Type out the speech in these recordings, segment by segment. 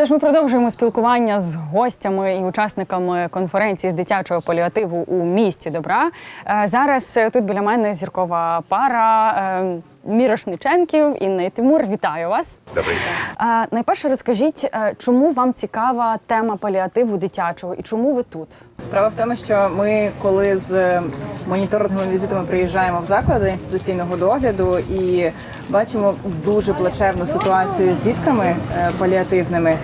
Що ж, ми продовжуємо спілкування з гостями і учасниками конференції з дитячого паліативу у місті добра. Е, Зараз е, тут біля мене зіркова пара е, Мірошниченків Інна і Тимур. Вітаю вас. Добрий Е, Найперше розкажіть, е, чому вам цікава тема паліативу дитячого і чому ви тут? Справа в тому, що ми, коли з моніторинговими візитами приїжджаємо в заклади інституційного догляду і бачимо дуже плачевну ситуацію з дітками е, паліативними.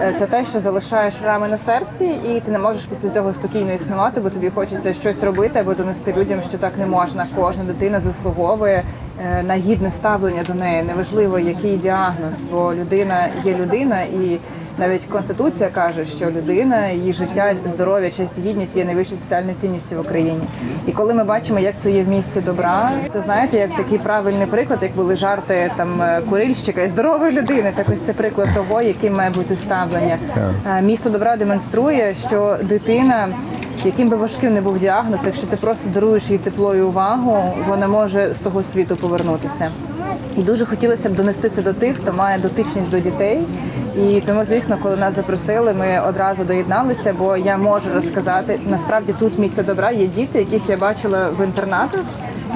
е, Це те, що залишаєш рами на серці, і ти не можеш після цього спокійно існувати, бо тобі хочеться щось робити або донести людям, що так не можна. Кожна дитина заслуговує е, на гідне ставлення до неї. Неважливо, який діагноз, бо людина є людина, і навіть конституція каже, що людина, її життя, здоров'я, честь і гідність є найвищою соціальною цінністю в Україні. І коли ми бачимо, як це є в місті добра, це знаєте, як такий правильний приклад, як були жарти там е, курильщика і здорової людини. Так ось це приклад того, яким має бути ставлення. Е, Місто добра демонструє, що дитина. Яким би важким не був діагноз, якщо ти просто даруєш їй тепло і увагу, вона може з того світу повернутися. І дуже хотілося б донести це до тих, хто має дотичність до дітей. І тому, звісно, коли нас запросили, ми одразу доєдналися, бо я можу розказати. Насправді тут місце добра є діти, яких я бачила в інтернатах.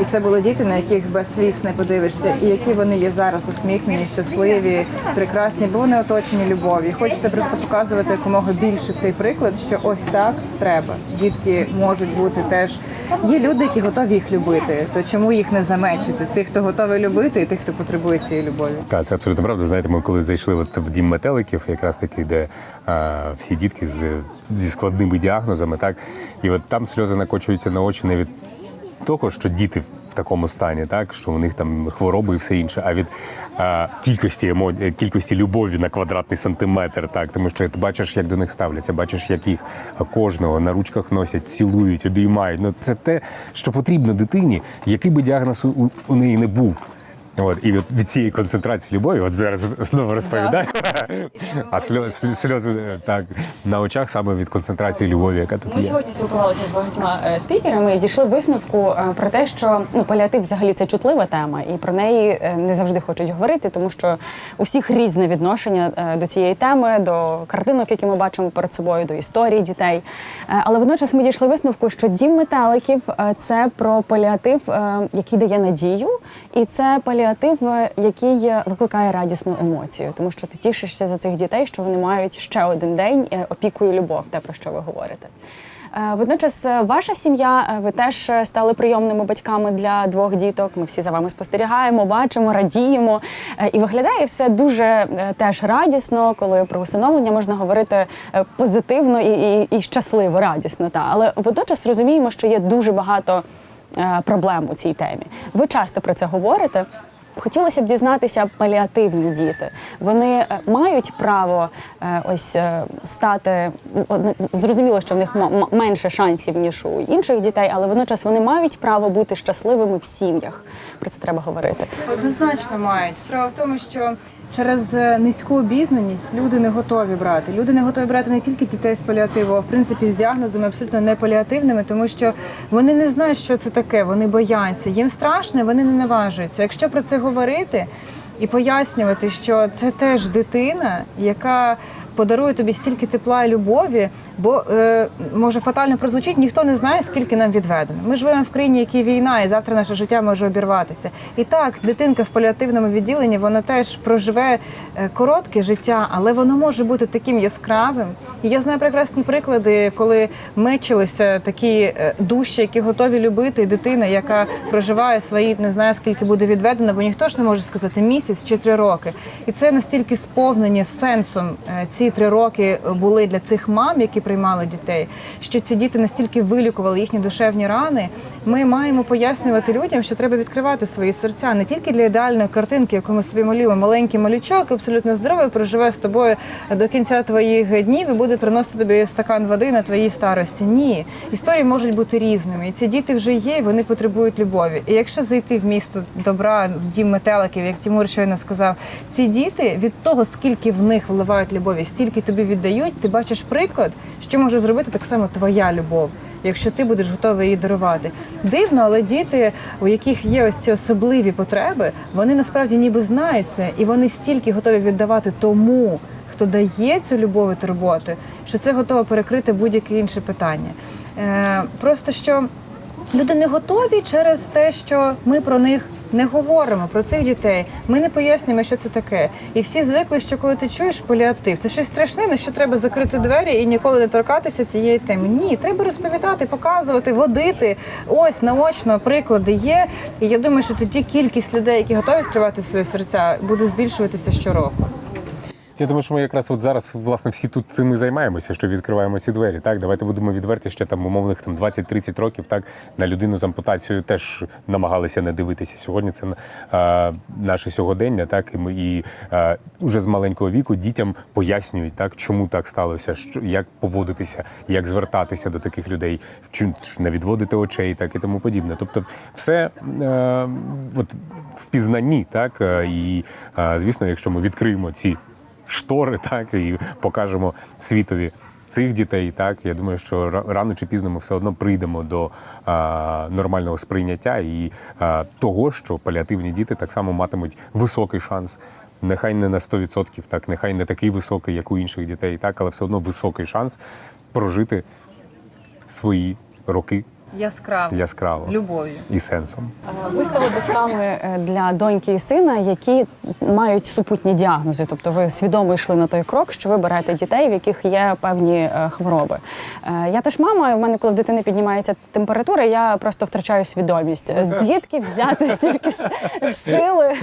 І це були діти, на яких без сліз не подивишся, і які вони є зараз усміхнені, щасливі, прекрасні, бо вони оточені любов'ю. Хочеться просто показувати якомога більше цей приклад, що ось так треба. Дітки можуть бути теж. Є люди, які готові їх любити. То чому їх не замечити? Тих, хто готовий любити, і тих, хто потребує цієї любові. Так, це абсолютно правда. Знаєте, ми коли зайшли от в дім метеликів, якраз таки, де а, всі дітки з, зі складними діагнозами, так, і от там сльози накочуються на очі не від того, що діти в такому стані, так, що у них там хвороби і все інше, а від а, кількості емо... кількості любові на квадратний сантиметр, так, тому що ти бачиш, як до них ставляться, бачиш, як їх кожного на ручках носять, цілують, обіймають. Ну, це те, що потрібно дитині, який би діагноз у, у неї не був. От, і від, від цієї концентрації любові, от зараз знову розповідаю, а сльози, сльози так, на очах саме від концентрації любові, яка тут Ми є. сьогодні спілкувалися з багатьма е, спікерами і дійшли висновку е, про те, що ну паліатив взагалі це чутлива тема, і про неї е, не завжди хочуть говорити, тому що у всіх різне відношення е, до цієї теми, до картинок, які ми бачимо перед собою, до історії дітей. Е, Але водночас ми дійшли висновку, що дім метеликів е, це про паліатив, е, який дає надію, і це паліатив, е, який викликає радісну емоцію, тому що ти тішишся за цих дітей, що вони мають ще один день е, опіку і любов, те про що ви говорите. Е, Водночас, ваша сім'я, ви теж стали прийомними батьками для двох діток. Ми всі за вами спостерігаємо, бачимо, радіємо. І виглядає все дуже теж радісно, коли про усиновлення можна говорити позитивно і, і, і щасливо, радісно. Та. Але водночас розуміємо, що є дуже багато проблем у цій темі. Ви часто про це говорите. Хотілося б дізнатися паліативні діти. Вони е, мають право е, ось е, стати зрозуміло, що в них менше шансів ніж у інших дітей, але водночас вони мають право бути щасливими в сім'ях. Про це треба говорити. Однозначно мають. Справа в тому, що через е, низьку обізнаність люди не готові брати. Люди не готові брати не тільки дітей з паліативу, а в принципі з діагнозами абсолютно не паліативними, тому що вони не знають, що це таке. Вони бояться. Їм страшно, вони не наважуються. Якщо про це говорити і пояснювати, що це теж дитина, яка подарує тобі стільки тепла і любові, бо е, може фатально прозвучить, ніхто не знає, скільки нам відведено. Ми живемо в країні, якій війна, і завтра наше життя може обірватися. І так, дитинка в паліативному відділенні вона теж проживе е, коротке життя, але воно може бути таким яскравим. І я знаю прекрасні приклади, коли мечилися такі е, душі, які готові любити, дитина, яка проживає свої, не знаю скільки буде відведено, бо ніхто ж не може сказати місяць чи три роки. І це настільки сповнені сенсом е, три роки були для цих мам, які приймали дітей, що ці діти настільки вилікували їхні душевні рани. Ми маємо пояснювати людям, що треба відкривати свої серця не тільки для ідеальної картинки, яку ми собі малюємо. Маленький малючок, абсолютно здоровий, проживе з тобою до кінця твоїх днів і буде приносити тобі стакан води на твоїй старості. Ні, історії можуть бути різними. І ці діти вже є, і вони потребують любові. І якщо зайти в місто добра, в дім метеликів, як Тимур щойно сказав, ці діти від того, скільки в них вливають любові, стільки тобі віддають, ти бачиш приклад, що може зробити так само твоя любов. Якщо ти будеш готовий її дарувати, дивно, але діти, у яких є ось ці особливі потреби, вони насправді ніби знають це, і вони стільки готові віддавати тому, хто дає цю любов і турботу, що це готово перекрити будь-яке інше питання. Е, просто що люди не готові через те, що ми про них не говоримо про цих дітей. Ми не пояснюємо, що це таке. І всі звикли, що коли ти чуєш паліатив, це щось страшне, на що треба закрити двері і ніколи не торкатися цієї теми. Ні, треба розповідати, показувати, водити. Ось наочно приклади є. І я думаю, що тоді кількість людей, які готові відкривати свої серця, буде збільшуватися щороку. Я думаю, що ми якраз от зараз власне всі тут цим і займаємося, що відкриваємо ці двері. Так, давайте будемо відверті ще там умовних там 20-30 років. Так на людину з ампутацією теж намагалися не дивитися. Сьогодні це е, наше сьогодення. Так і ми і е, уже з маленького віку дітям пояснюють, так чому так сталося, що як поводитися, як звертатися до таких людей, не відводити очей, так і тому подібне. Тобто, все е, от в так і е, звісно, якщо ми відкриємо ці штори, так і покажемо світові цих дітей. Так я думаю, що ра- рано чи пізно ми все одно прийдемо до а, нормального сприйняття і а, того, що паліативні діти так само матимуть високий шанс. Нехай не на 100%, так нехай не такий високий, як у інших дітей, так, але все одно високий шанс прожити свої роки Яскраво яскраво з любов'ю. і сенсом. Ви стали батьками е, для доньки і сина, які мають супутні діагнози. Тобто ви свідомо йшли на той крок, що ви берете дітей, в яких є певні е, хвороби. Е, Я теж мама, в мене, коли в дитини піднімається температура, я просто втрачаю свідомість. Звідки взяти стільки сили,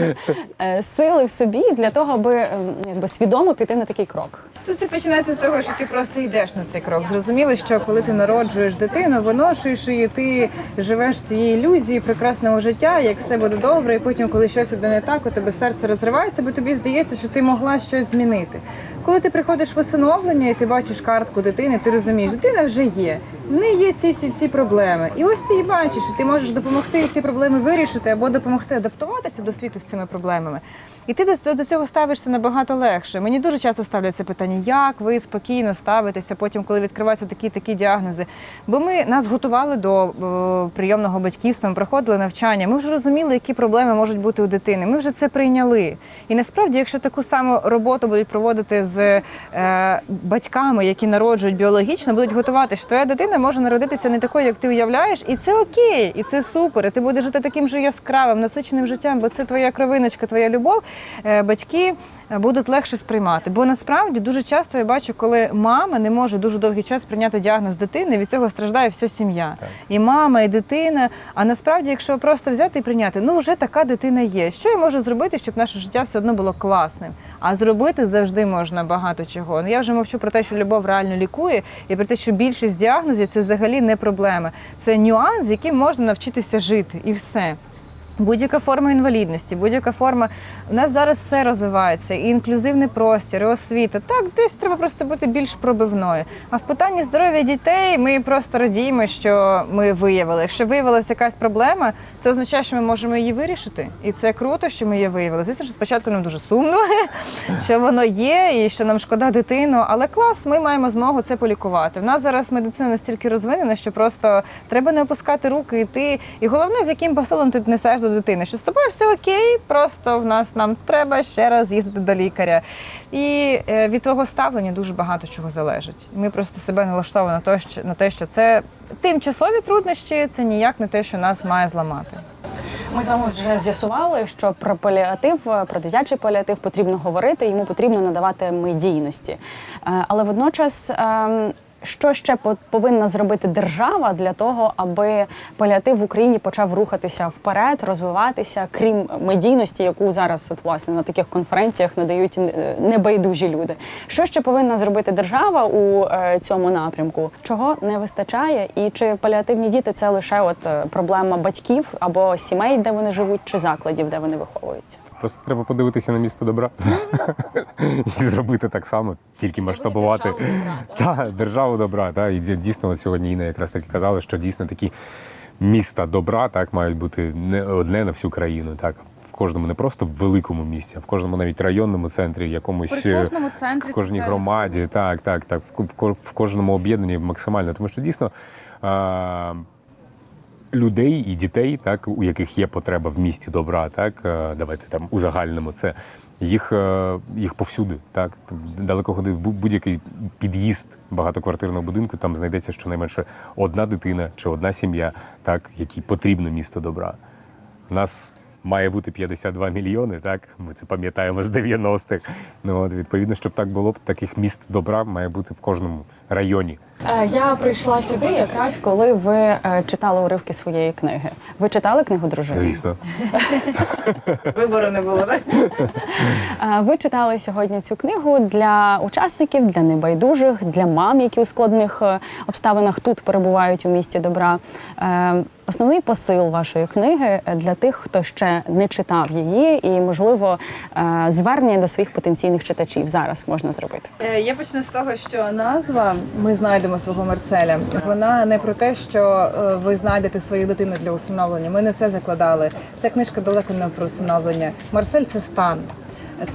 сили в собі для того, аби е, якби свідомо піти на такий крок. Тут це починається з того, що ти просто йдеш на цей крок. Зрозуміло, що коли ти народжуєш дитину, виношуєш її, ти живеш цій ілюзії прекрасного життя, як все буде добре, і потім, коли щось іде не так, у тебе серце розривається, бо тобі здається, що ти могла щось змінити. Коли ти приходиш в усиновлення і ти бачиш картку дитини, ти розумієш, дитина вже є. В неї є ці, ці, ці проблеми. І ось ти її бачиш, і ти можеш допомогти ці проблеми вирішити або допомогти адаптуватися до світу з цими проблемами. І ти до, цього ставишся набагато легше. Мені дуже часто ставлять це питання, як ви спокійно ставитеся потім, коли відкриваються такі такі діагнози. Бо ми нас готували до е, прийомного батьківства, ми проходили навчання. Ми вже розуміли, які проблеми можуть бути у дитини. Ми вже це прийняли. І насправді, якщо таку саму роботу будуть проводити з е, батьками, які народжують біологічно, будуть готувати, що твоя дитина може народитися не такою, як ти уявляєш, і це окей, і це супер. І ти будеш жити таким же яскравим, насиченим життям, бо це твоя кровиночка, твоя любов. Е, Батьки е, будуть легше сприймати. Бо насправді дуже часто я бачу, коли мама не може дуже довгий час прийняти діагноз дитини, від цього страждає вся сім'я. І мама, і дитина. А насправді, якщо просто взяти і прийняти, ну вже така дитина є. Що я можу зробити, щоб наше життя все одно було класним? А зробити завжди можна багато чого. Ну я вже мовчу про те, що любов реально лікує, і про те, що більшість діагнозів це взагалі не проблема. Це нюанс, з яким можна навчитися жити, і все. Будь-яка форма інвалідності, будь-яка форма. У нас зараз все розвивається, і інклюзивний простір, і освіта. Так, десь треба просто бути більш пробивною. А в питанні здоров'я дітей ми просто радіємо, що ми виявили. Якщо виявилася якась проблема, це означає, що ми можемо її вирішити. І це круто, що ми її виявили. Звісно, що спочатку нам дуже сумно, що воно є, і що нам шкода дитину. Але клас, ми маємо змогу це полікувати. В нас зараз медицина настільки розвинена, що просто треба не опускати руки, йти. І головне, з яким посилом ти несеш до дитини, що з тобою все окей, просто в нас нам треба ще раз їздити до лікаря. І е, від твого ставлення дуже багато чого залежить. Ми просто себе налаштовуємо на те, що на те, що це тимчасові труднощі, це ніяк не те, що нас має зламати. Ми з вами вже з'ясували, що про паліатив, про дитячий паліатив потрібно говорити, йому потрібно надавати медійності. Е, Але водночас. Що ще по- повинна зробити держава для того, аби паліатив в Україні почав рухатися вперед, розвиватися, крім медійності, яку зараз от власне на таких конференціях надають е, небайдужі люди? Що ще повинна зробити держава у е, цьому напрямку? Чого не вистачає? І чи паліативні діти це лише от е, проблема батьків або сімей, де вони живуть, чи закладів, де вони виховуються? Просто треба подивитися на місто добра і зробити так само, тільки масштабувати та державу добра. Та і дійсно от сьогодні Інна якраз таки казала, що дійсно такі міста добра так мають бути не одне на всю країну. Так в кожному не просто в великому місті, а в кожному навіть районному центрі, якомусь При е, кожному центрі в кожній громаді. Так, так, так, в, в, в кожному об'єднанні максимально, тому що дійсно. Людей і дітей, так у яких є потреба в місті добра, так е, давайте там узагальнимо це. Їх, е, їх повсюди, так далеко ходив бу- будь-який під'їзд багатоквартирного будинку. Там знайдеться щонайменше одна дитина чи одна сім'я, так якій потрібно місто добра. У нас має бути 52 мільйони, так ми це пам'ятаємо з 90-х. Ну от відповідно, щоб так було б таких міст добра має бути в кожному районі. Е, Я прийшла сюди якраз коли ви е, читали уривки своєї книги. Ви читали книгу дружини? Звісно, Вибору не було, так? Е, Ви читали сьогодні цю книгу для учасників, для небайдужих, для мам, які у складних обставинах тут перебувають у місті добра. Основний посил вашої книги для тих, хто ще не читав її, і можливо звернення до своїх потенційних читачів зараз можна зробити. Я почну з того, що назва Ми знайдемо свого Марселя. Вона не про те, що е, ви знайдете свою дитину для усиновлення. Ми не це закладали. Ця книжка далеко не про усиновлення. Марсель це стан.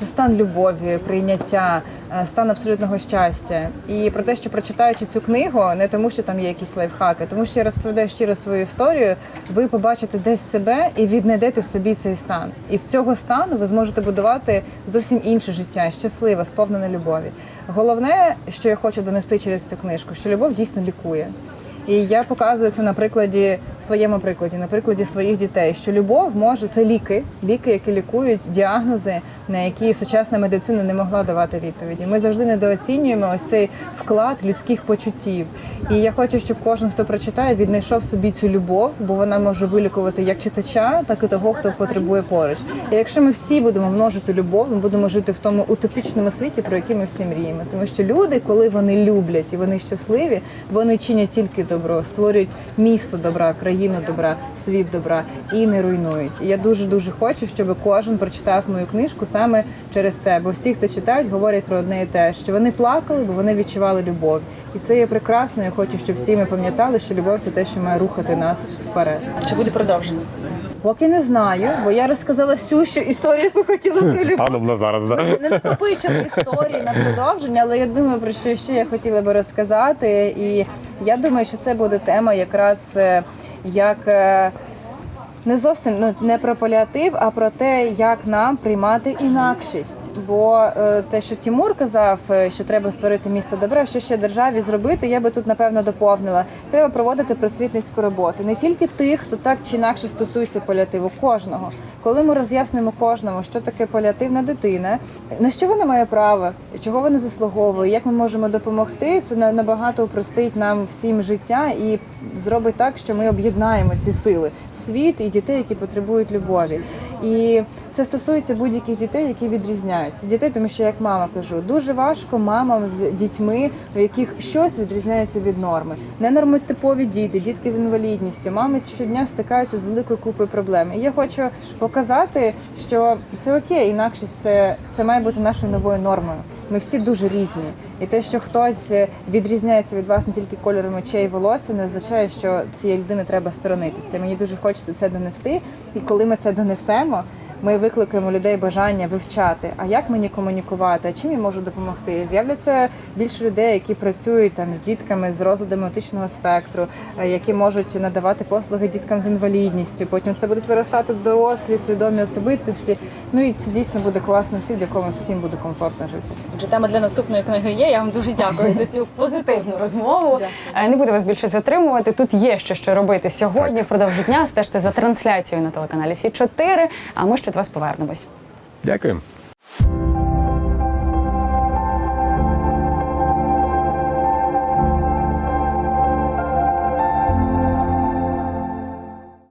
Це стан любові, прийняття, е, стан абсолютного щастя. І про те, що прочитаючи цю книгу, не тому, що там є якісь лайфхаки, тому що я розповідаю щиро свою історію, ви побачите десь себе і віднайдете в собі цей стан. І з цього стану ви зможете будувати зовсім інше життя, щасливе, сповнене любові. Головне, що я хочу донести через цю книжку, що любов дійсно лікує. І я показую це на прикладі своєму прикладі, на прикладі своїх дітей, що любов може це ліки, ліки, які лікують діагнози, на які сучасна медицина не могла давати відповіді. Ми завжди недооцінюємо ось цей вклад людських почуттів. І я хочу, щоб кожен, хто прочитає, віднайшов собі цю любов, бо вона може вилікувати як читача, так і того, хто потребує поруч. І якщо ми всі будемо множити любов, ми будемо жити в тому утопічному світі, про який ми всі мріємо. Тому що люди, коли вони люблять і вони щасливі, вони чинять тільки добро, створюють місто добра, країну добра, світ добра і не руйнують. І я дуже дуже хочу, щоб кожен прочитав мою книжку саме через це. Бо всі, хто читають, говорять про одне і те, що вони плакали, бо вони відчували любов. І це є прекрасно. Я хочу, щоб всі ми пам'ятали, що любов це те, що має рухати нас вперед. Чи буде продовжено? Поки не знаю, бо я розказала всю що історію, яку хотіла про любов. станом на зараз, да? Не накопичили історії на продовження, але я думаю, про що ще я хотіла би розказати. І я думаю, що це буде тема якраз е, як. е, Не зовсім ну не про паліатив, а про те, як нам приймати інакшість. Бо е, те, що Тімур казав, е, що треба створити місто добра, що ще державі зробити, я би тут напевно доповнила. Треба проводити просвітницьку роботу не тільки тих, хто так чи інакше стосується паліативу, кожного. Коли ми роз'яснимо кожному, що таке паліативна дитина, на що вона має право, чого вона заслуговує, як ми можемо допомогти, це на- набагато упростить нам всім життя і зробить так, що ми об'єднаємо ці сили світ і дітей, які потребують любові. І це стосується будь-яких дітей, які відрізняються. Дітей, тому що як мама кажу, дуже важко мамам з дітьми, у яких щось відрізняється від норми. Ненормотипові діти, дітки з інвалідністю, мами щодня стикаються з великою купою проблем. І я хочу показати, що це окей, інакшість це, це має бути нашою новою нормою. Ми всі дуже різні, і те, що хтось відрізняється від вас не тільки кольором очей і волосся, не означає, що цієї людини треба сторонитися. Мені дуже хочеться це донести. І коли ми це донесемо, ми викликаємо людей бажання вивчати. А як мені комунікувати? А чим я можу допомогти? З'являться більше людей, які працюють там з дітками з розладами аутичного спектру, е, які можуть надавати послуги діткам з інвалідністю. Потім це будуть виростати дорослі, свідомі особистості. Ну і це дійсно буде класно всім, для кого всім буде комфортно жити. Отже, тема для наступної книги є. Я вам дуже дякую за цю позитивну розмову. Е, Не буду вас більше затримувати. Тут є що, що робити сьогодні. Впродовж дня стежте за трансляцією на телеканалі Сі 4 А ми ще до вас повернемось. Дякую.